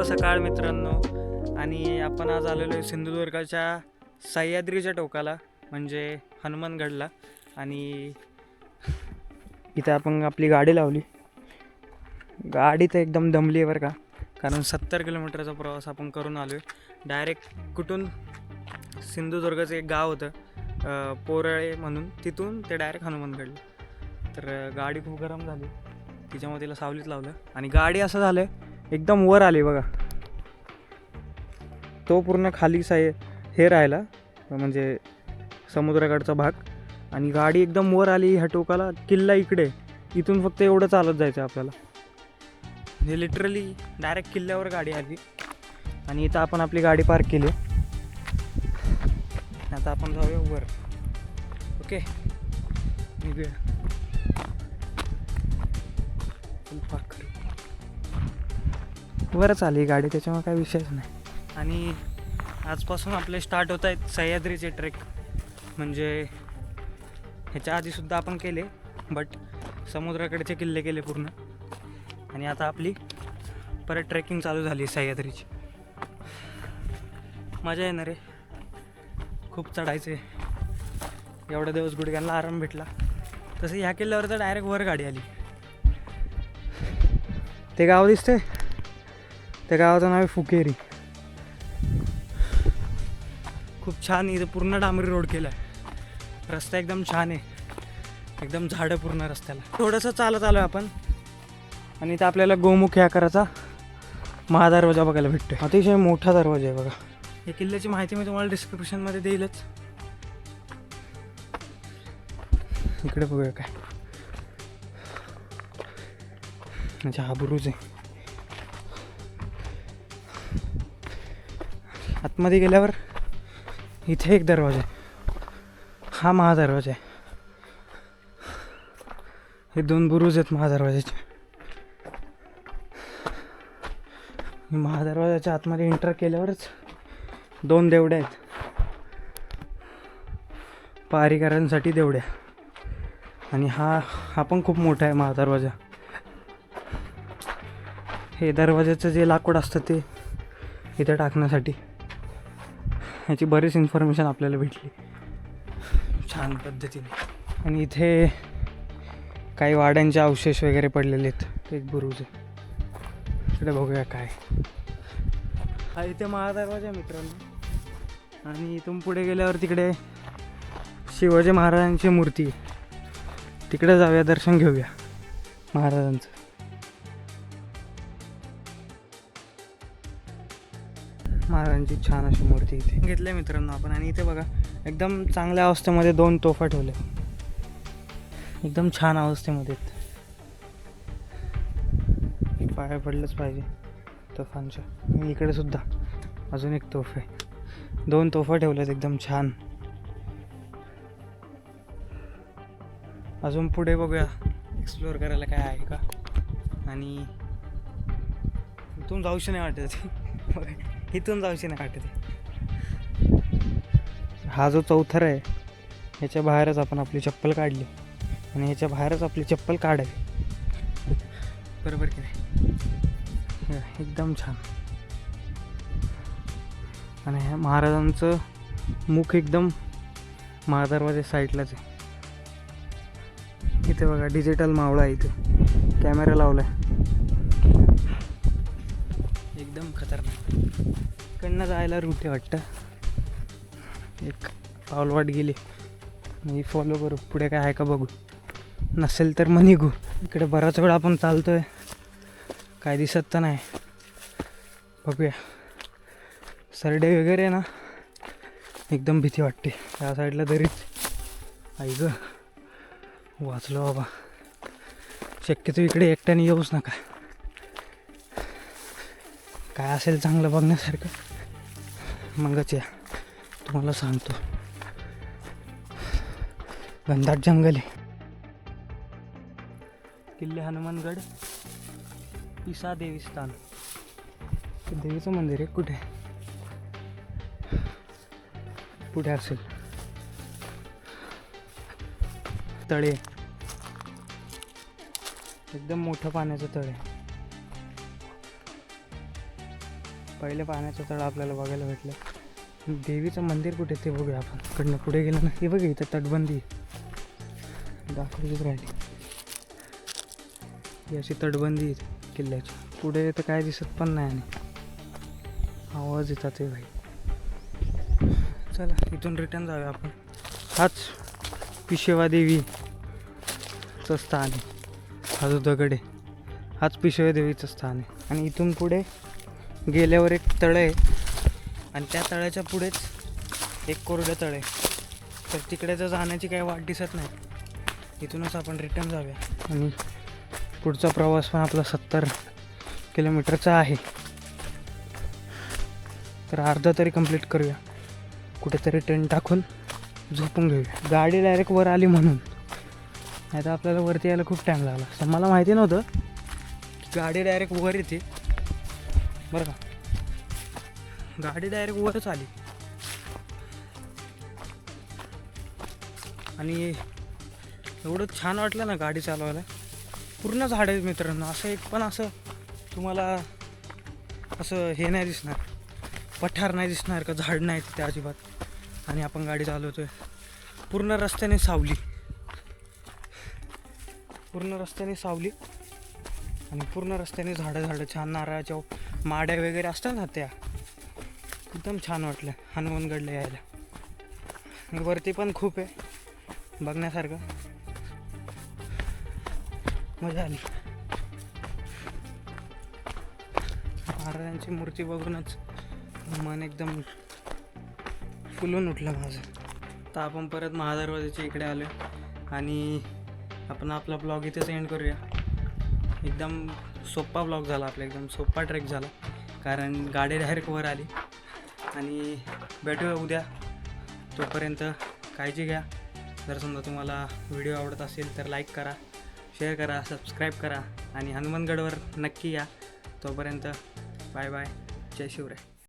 शुभ सकाळ मित्रांनो. आणि आपण आज आलेलो आहे सिंधुदुर्गाच्या सह्याद्रीच्या टोकाला म्हणजे हनुमानगडला. आणि इथं आपण आपली गाडी लावली. गाडी तर एकदम दमली आहे बरं का. कारण सत्तर किलोमीटरचा प्रवास आपण करून आलो आहे डायरेक्ट कुठून? सिंधुदुर्गाचं एक गाव होतं पोरळे म्हणून. तिथून ते डायरेक्ट हनुमानगडला. तर गाडी खूप गरम झाली. तिच्यामध्ये तिला सावलीत लावलं. आणि गाडी असं झालं एकदम वर आले बघा. तो पूर्ण खाली साय हे राहिला म्हणजे समुद्राकडचा भाग. आणि गाडी एकदम वर आली ह्या टोकाला. किल्ला इकडे. इथून फक्त एवढं चालत जायचं आपल्याला. म्हणजे लिटरली डायरेक्ट किल्ल्यावर गाडी आली. आणि इथं आपण आपली गाडी पार्क केली. आता आपण जाऊया वर. ओके? निघूया. फुल पार्क करू. वरच आली गाडी त्याच्यामुळे काही विषयच नाही. आणि आजपासून आपले स्टार्ट होत आहेत सह्याद्रीचे ट्रेक म्हणजे ह्याच्या आधीसुद्धा आपण केले बट समुद्राकडचे किल्ले केले पूर्ण. आणि आता आपली परत ट्रेकिंग चालू झाली सह्याद्रीची. मजा येणार आहे. खूप चढायचे एवढा दिवस गुडघ्यांना आराम भेटला. तसं ह्या किल्ल्यावर तर डायरेक्ट वर गाडी आली. ते गाव दिसते त्या गावाचं नाव आहे फुकेरी. खूप छान इथं पूर्ण डांबरी रोड केला आहे रस्ता एकदम छान आहे. एकदम झाडं पूर्ण रस्त्याला. थोडंसं चालत आलो आपण. आणि इथं आपल्याला गोमुख या आकाराचा महादरवाजा बघायला भेटतो अतिशय मोठा दरवाजा आहे बघा. या किल्ल्याची माहिती मी तुम्हाला डिस्क्रिप्शनमध्ये देईलच. इकडे बघूया काय. अच्छा हा बुरुज आहे. आतमध्ये गेल्यावर इथे एक दरवाजा आहे. हा महादरवाजा आहे. हे दोन बुरुज आहेत महादरवाजाचे महादरवाजाच्या आतमध्ये एंटर केल्यावरच दोन देवड्या आहेत. पारीकरांसाठी देवड्या. आणि हा हा पण खूप मोठा आहे महादरवाजा हे दरवाजाचं जे लाकूड असतं ते इथे टाकण्यासाठी. ह्याची बरीच इन्फॉर्मेशन आपल्याला भेटली. छान पद्धतीने. आणि इथे काही वाड्यांचे अवशेष वगैरे पडलेले आहेत. एक बुरुज आहे इकडे बघूया काय. हा इथे महादरवाजा आहे मित्रांनो. आणि इथून पुढे गेल्यावर तिकडे शिवाजी महाराजांची मूर्ती आहे. तिकडे जाऊया दर्शन घेऊया. महाराजांचं. महाराजांची छान अशी मूर्ती इथे. घेतल्या मित्रांनो आपण. आणि इथे बघा एकदम चांगल्या अवस्थेमध्ये दोन तोफा ठेवले. एकदम छान अवस्थेमध्ये पाय पाया पडलंच पाहिजे तोफांच्या. इकडे सुद्धा अजून एक तोफ आहे. दोन तोफा ठेवल्यात एकदम छान. अजून पुढे बघूया एक्सप्लोअर करायला काय आहे का? आणि तुम जाऊशी नाही वाटत. इथून जाऊशी नाही वाटत हा जो चौथर आहे ह्याच्या बाहेरच आपण आपली चप्पल काढली. आणि ह्याच्या बाहेरच आपली चप्पल काढावी बरोबर की नाही? एकदम छान. आणि ह्या महाराजांचं मुख एकदम महादरवाजा साईडलाच आहे. इथे बघा डिजिटल मावळा आहे इथे. कॅमेरा लावलाय. एकदम खतरनाक. इकडनं जायला रूट आहे वाटतं. एक पावलवाट गेली. मी फॉलो करू. पुढे काय आहे का बघू. नसेल तर मग निघू. इकडे बराच वेळ आपण चालतो आहे काय दिसत तर नाही. बघूया. सरडे वगैरे ना. एकदम भीती वाटते. त्या साईडला तरीच. आई ग. वाचलो बाबा. शक्यतो इकडे एकट्याने येऊच नका. काय असेल चांगलं बघण्यासारखं? मगच या. तुम्हाला सांगतो. घनदाट जंगल आहे. किल्ले हनुमानगड पिसा देवीस्थान. देवीचं मंदिर आहे. कुठे? पुढे असेल. तळे. एकदम मोठं पाण्याचं तळे. पहिले पाण्याचं तळ आपल्याला बघायला भेटलं. देवीचं मंदिर कुठे ते बघूया आपण. इकडनं पुढे गेलं ना हे बघ इथं तटबंदी आहे. दाखवलीच राहिली ही अशी तटबंदी आहे किल्ल्याची. पुढे तर काय दिसत पण नाही आणि. आवाज येतात ते भाई चला इथून रिटर्न जाऊया आपण. हाच पिशेवा देवीचं स्थान आहे. हा जो दगड आहे हाच पिशव्या देवीचं स्थान आहे. आणि इथून पुढे गेल्यावर एक तळ आहे आणि त्या तळ्याच्या पुढेच एक कोरडं तळ आहे. तर तिकडे तर जाण्याची काही वाट दिसत नाही. इथूनच आपण रिटर्न जाऊया. आणि पुढचा प्रवास पण आपला सत्तर किलोमीटरचा आहे. तर अर्धा तरी कंप्लीट करूया. कुठेतरी टेंट टाकून झोपून घेऊया. गाडी डायरेक्ट वर आली म्हणून. नाही तर आपल्याला वरती यायला खूप टाईम लागला. तर मला माहिती नव्हतं की गाडी डायरेक्ट वर येते. बरं का. गाडी डायरेक्ट वरच आली. आणि एवढं छान वाटलं ना गाडी चालवायला. पूर्ण झाड आहेत मित्रांनो. असं एक पण असं तुम्हाला असं हे नाही दिसणार. पठार नाही दिसणार का झाड नाही तिथे अजिबात. आणि आपण गाडी चालवतोय. पूर्ण रस्त्याने सावली. पूर्ण रस्त्याने सावली. आणि पूर्ण रस्त्याने झाडं झाडं छान नारळाच्या माड्या वगैरे असतात ना त्या. एकदम छान वाटलं. हनुमानगडला यायला. वरती पण खूप आहे. बघण्यासारखं. मजा आली. महाराजांची मूर्ती बघूनच मन एकदम फुलून उठलं माझं. तर आपण परत महादरवाजाच्या इकडे आलो आणि आपण आपला ब्लॉग इथेच एंड करूया. एकदम सोप्पा ब्लॉग झाला आपला एकदम सोप्पा ट्रेक झाला. कारण गाडी डायरेक्ट वर आली. आणि भेटूया उद्या. तोपर्यंत काळजी घ्या. जर समजा तुम्हाला व्हिडिओ आवडत असेल तर लाईक करा शेअर करा सबस्क्राईब करा. आणि हनुमानगडवर नक्की या. तोपर्यंत बाय बाय जय शिवराय.